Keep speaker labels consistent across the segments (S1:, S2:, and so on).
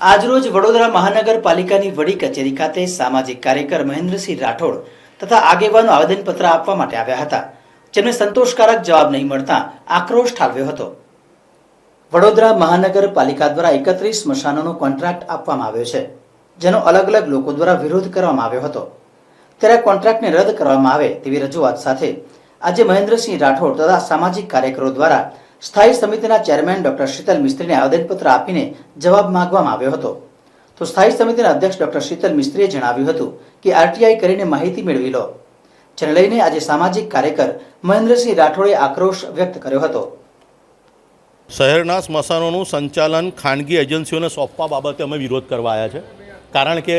S1: આજરોજ વડોદરા મહાનગરપાલિકાની વડી કચેરી ખાતે સામાજિક કાર્યકર મહેન્દ્રસિંહ રાઠોડ તથા આગેવાનો આવેદનપત્ર આપવા માટે આવ્યા હતા. જેમને સંતોષકારક જવાબ નહીં મળતા આક્રોશ ઠાલવ્યો હતો. વડોદરા મહાનગરપાલિકા દ્વારા એકત્રીસ સ્મશાનોનો કોન્ટ્રાક્ટ આપવામાં આવ્યો છે, જેનો અલગ અલગ લોકો દ્વારા વિરોધ કરવામાં આવ્યો હતો. ત્યારે કોન્ટ્રાક્ટને રદ કરવામાં આવે તેવી રજૂઆત સાથે આજે મહેન્દ્રસિંહ રાઠોડ તથા સામાજિક કાર્યકરો દ્વારા સ્થાયી સમિતિના ચેરમેન ડોક્ટર શીતલ મિસ્ત્રીને આવેદનપત્ર આપીને જવાબ માંગવામાં આવ્યો હતો. તો સ્થાયી સમિતિના અધ્યક્ષ ડોક્ટર શીતલ મિસ્ત્રીએ જણાવ્યું હતું કે આરટીઆઈ કરીને માહિતી મેળવી લો. જેને લઈને આજે સામાજિક કાર્યકર મહેન્દ્રસિંહ રાઠોડે આક્રોશ વ્યક્ત કર્યો હતો.
S2: શહેરના સ્મશાનોનું સંચાલન ખાનગી એજન્સીઓને સોંપવા બાબતે અમે વિરોધ કરવા આવ્યા છે. કારણ કે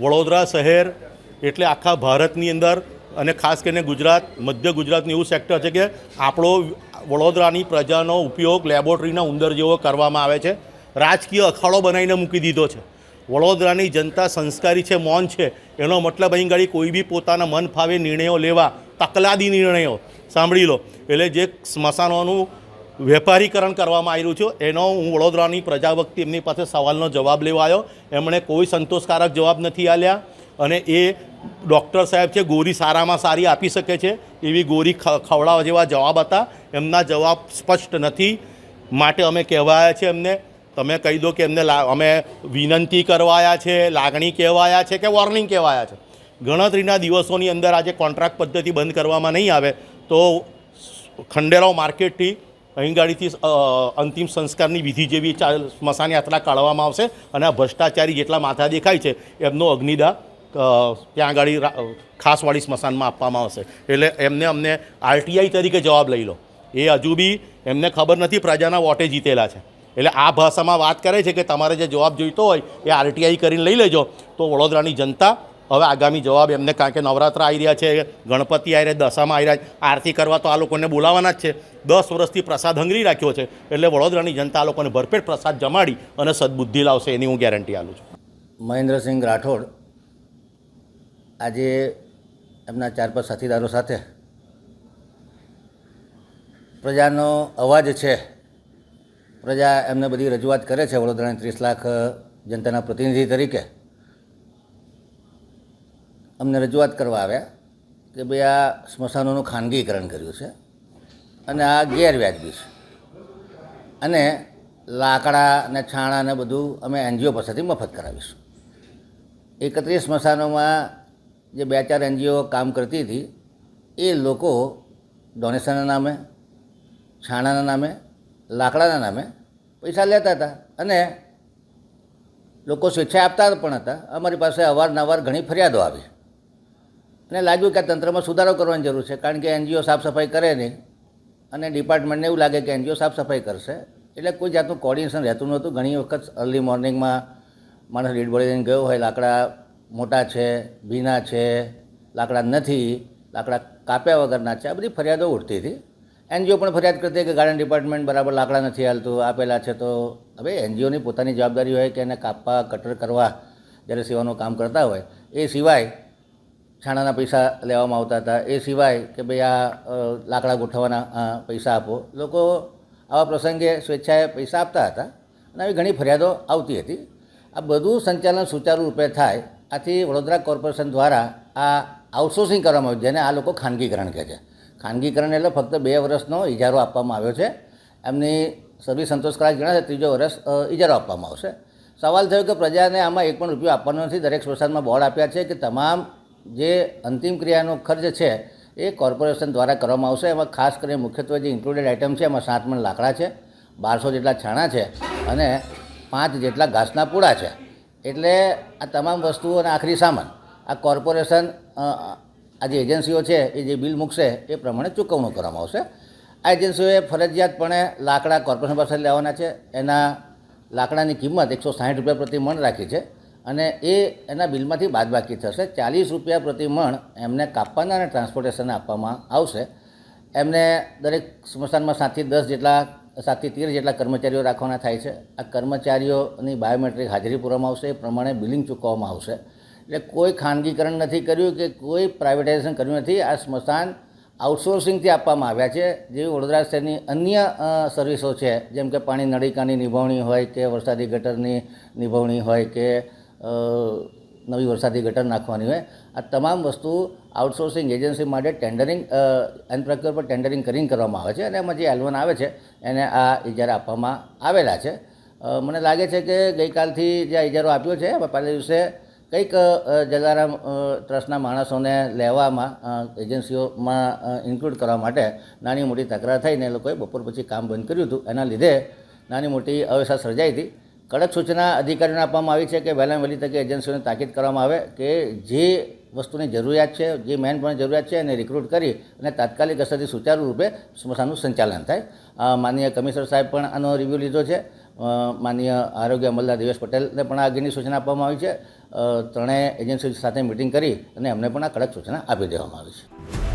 S2: વડોદરા શહેર એટલે આખા ભારતની અંદર અને ખાસ કરીને ગુજરાત, મધ્ય ગુજરાતનું એવું સેક્ટર છે કે આપણો વડોદરાની પ્રજાનો ઉપયોગ લેબોરેટરીના ઉંદર જેવો કરવામાં આવે છે. રાજકીય અખાડો બનાવીને મૂકી દીધો છે. વડોદરાની જનતા સંસ્કારી છે, મૌન છે. એનો મતલબ અહીં ગાડી કોઈ બી પોતાના મન ફાવે નિર્ણયો લેવા, તકલાદી નિર્ણયો. સાંભળી લો. એટલે જે સ્મશાનોનું વેપારીકરણ કરવામાં આવ્યું છે, એનો હું વડોદરાની પ્રજા વખતે એમની પાસે સવાલનો જવાબ લેવા આવ્યો. એમણે કોઈ સંતોષકારક જવાબ નથી આલ્યા અને એ ડૉક્ટર સાહેબ છે, ગોરી સારામાં સારી આપી શકે છે. એવી ગોરી ખવડાવવા જેવા જવાબ હતા. એમના જવાબ સ્પષ્ટ નથી. માટે અમે કહેવાયા છે એમને, તમે કહી દો કે એમને અમે વિનંતી કરવાયા છે, લાગણી કહેવાયા છે કે વોર્નિંગ કહેવાયા છે. ગણતરીના દિવસોની અંદર આજે કોન્ટ્રાક્ટ પદ્ધતિ બંધ કરવામાં નહીં આવે, તો ખંડેરાવ માર્કેટથી અહીં ગાડીથી અંતિમ સંસ્કારની વિધિ જેવી સ્મશાન યાત્રા કાઢવામાં આવશે અને આ ભ્રષ્ટાચારી જેટલા માથા દેખાય છે, એમનો અગ્નિદા ત્યાં આગળ ખાસવાળી સ્મશાનમાં આપવામાં આવશે. એટલે એમને અમને આરટીઆઈ તરીકે જવાબ લઈ લો. એ હજુ બી એમને ખબર નથી પ્રજાના વોટે જીતેલા છે. એટલે આ ભાષામાં વાત કરે છે કે તમારે જે જવાબ જોઈતો હોય એ આરટીઆઈ કરીને લઈ લેજો. તો વડોદરાની જનતા હવે આગામી જવાબ એમને કારણ કે નવરાત્ર આવી રહ્યા છે, ગણપતિ આવી રહ્યા, દશામાં આવી રહ્યા આરતી કરવા તો આ લોકોને બોલાવવાના જ છે. દસ વર્ષથી પ્રસાદ હંગરી રાખ્યો છે. એટલે વડોદરાની જનતા આ લોકોને ભરપેટ પ્રસાદ જમાડી અને સદબુદ્ધિ લાવશે એની હું ગેરંટી આપું છું.
S3: મહેન્દ્રસિંહ રાઠોડ આજે એમના ચાર પાંચ સાથીદારો સાથે પ્રજાનો અવાજ છે. પ્રજા એમને બધી રજૂઆત કરે છે વડોદરાની ત્રીસ લાખ જનતાના પ્રતિનિધિ તરીકે. અમને રજૂઆત કરવા આવ્યા કે ભાઈ આ સ્મશાનોનું ખાનગીકરણ કર્યું છે અને આ ગેરવ્યાજબી છે. અને લાકડા ને છાણા ને બધું અમે એનજીઓ પાસેથી મફત કરાવીશું. એકત્રીસ સ્મશાનોમાં જે બે ચાર એનજીઓ કામ કરતી હતી, એ લોકો ડોનેશનના નામે, છાણાના નામે, લાકડાના નામે પૈસા લેતા હતા. અને લોકો સ્વેચ્છા આપતા પણ હતા. અમારી પાસે અવારનવાર ઘણી ફરિયાદો આવી. અને લાગ્યું કે આ તંત્રમાં સુધારો કરવાની જરૂર છે, કારણ કે એનજીઓ સાફ સફાઈ કરે નહીં. અને ડિપાર્ટમેન્ટને એવું લાગે કે એનજીઓ સાફ સફાઈ કરશે. એટલે કોઈ જાતનું કોર્ડિનેશન રહેતું નહોતું. ઘણી વખત અર્લી મોર્નિંગમાં માણસ રીડ બોળી ગયો હોય, લાકડા મોટા છે, ભીના છે, લાકડા નથી, લાકડા કાપ્યા વગરના છે, આ બધી ફરિયાદો ઉઠતી હતી. એનજીઓ પણ ફરિયાદ કરતી કે ગાર્ડન ડિપાર્ટમેન્ટ બરાબર લાકડા નથી હાલતું, આપેલા છે તો હવે એનજીઓની પોતાની જવાબદારી હોય કે એને કાપવા, કટર કરવા જ્યારે સેવાનું કામ કરતા હોય, એ સિવાય છાણાના પૈસા લેવામાં આવતા હતા, એ સિવાય કે ભાઈ આ લાકડા ગોઠવવાના પૈસા આપો. લોકો આવા પ્રસંગે સ્વેચ્છાએ પૈસા આપતા હતા અને આવી ઘણી ફરિયાદો આવતી હતી. આ બધું સંચાલન સુચારુ રૂપે થાય આથી વડોદરા કોર્પોરેશન દ્વારા આ આઉટસોર્સિંગ કરવામાં આવ્યું, જેને આ લોકો ખાનગીકરણ કહે છે. ખાનગીકરણ એટલે ફક્ત બે વર્ષનો ઇજારો આપવામાં આવ્યો છે. એમની સર્વિસ સંતોષકારક જણાશે ત્રીજો વર્ષ ઇજારો આપવામાં આવશે. સવાલ થયો કે પ્રજાને આમાં એક પણ રૂપિયો આપવાનો નથી, દરેક સ્મશાનમાં બોર્ડ આપ્યા છે કે તમામ જે અંતિમ ક્રિયાનો ખર્ચ છે એ કોર્પોરેશન દ્વારા કરવામાં આવશે. એમાં ખાસ કરીને મુખ્યત્વે જે ઇન્ક્લુડેડ આઇટમ છે, એમાં સાત મણ લાકડા છે, બારસો જેટલા છાણા છે અને પાંચ જેટલા ઘાસના પૂળા છે. એટલે આ તમામ વસ્તુઓ અને આખરી સામાન, આ કોર્પોરેશન આ જે એજન્સીઓ છે, એ જે બિલ મૂકશે, એ પ્રમાણે ચૂકવણું કરવામાં આવશે. આ એજન્સીઓએ ફરજિયાતપણે લાકડા કોર્પોરેશન પાસે લેવાના છે. એના લાકડાની કિંમત એકસો સાઠ રૂપિયા પ્રતિ મણ રાખી છે અને એ એના બિલમાંથી બાદબાકી થશે. ચાલીસ રૂપિયા પ્રતિ મણ એમને કાપવાના અને ટ્રાન્સપોર્ટેશન આપવામાં આવશે. એમને દરેક સ્મશાનમાં સાતથી દસ જેટલા સાતથી તેર જેટલા કર્મચારીઓ રાખવાના થાય છે, આ કર્મચારીઓની બાયોમેટ્રિક હાજરી પૂરવામાં આવશે, એ પ્રમાણે બિલિંગ ચૂકવવામાં આવશે. એટલે કોઈ ખાનગીકરણ નથી કર્યું કે કોઈ પ્રાઇવેટાઇઝેશન કર્યું નથી, આ સ્મશાન આઉટસોર્સિંગથી આપવામાં આવ્યા છે જે વડોદરા શહેરની અન્ય સર્વિસો છે, જેમ કે પાણી નળિકાની નિભાવણી હોય કે વરસાદી ગટરની નિભાવણી હોય કે નવી વરસાદી ગટર નાખવાની હોય. આ તમામ વસ્તુ આઉટસોર્સિંગ એજન્સી માટે ટેન્ડરિંગ એન પ્રક્રિયા પર ટેન્ડરિંગ કરીને કરવામાં આવે છે અને એમાં જે એલવન આવે છે, એને આ ઇજારા આપવામાં આવેલા છે. મને લાગે છે કે ગઈકાલથી જે આ ઇજારો આપ્યો છે પહેલા દિવસે કંઈક જલારામ ટ્રસ્ટના માણસોને લેવામાં એજન્સીઓમાં ઇન્ક્લુડ કરવા માટે નાની મોટી તકરાર થઈને એ લોકોએ બપોર પછી કામ બંધ કર્યું હતું. એના લીધે નાની મોટી અવસ્થા સર્જાઈ હતી. કડક સૂચના અધિકારીઓને આપવામાં આવી છે કે વહેલા વહેલી તકે એજન્સીઓને તાકીદ કરવામાં આવે કે જે વસ્તુની જરૂરિયાત છે, જે મેન પણ જરૂરિયાત છે એને રિક્રુટ કરી અને તાત્કાલિક અસરથી સુચારુ રૂપે સ્મશાનનું સંચાલન થાય. માનનીય કમિશનર સાહેબ પણ આનો રિવ્યૂ લીધો છે. માનનીય આરોગ્ય અમલદાર દિવેશ પટેલને પણ આ અંગેની સૂચના આપવામાં આવી છે. ત્રણેય એજન્સીઓ સાથે મિટિંગ કરી અને એમને પણ આ કડક સૂચના આપી દેવામાં આવી છે.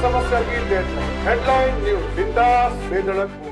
S4: સમસ્યા ગીર દેશ હેડલાઇન ન્યૂઝ બિંદાસ બેધડક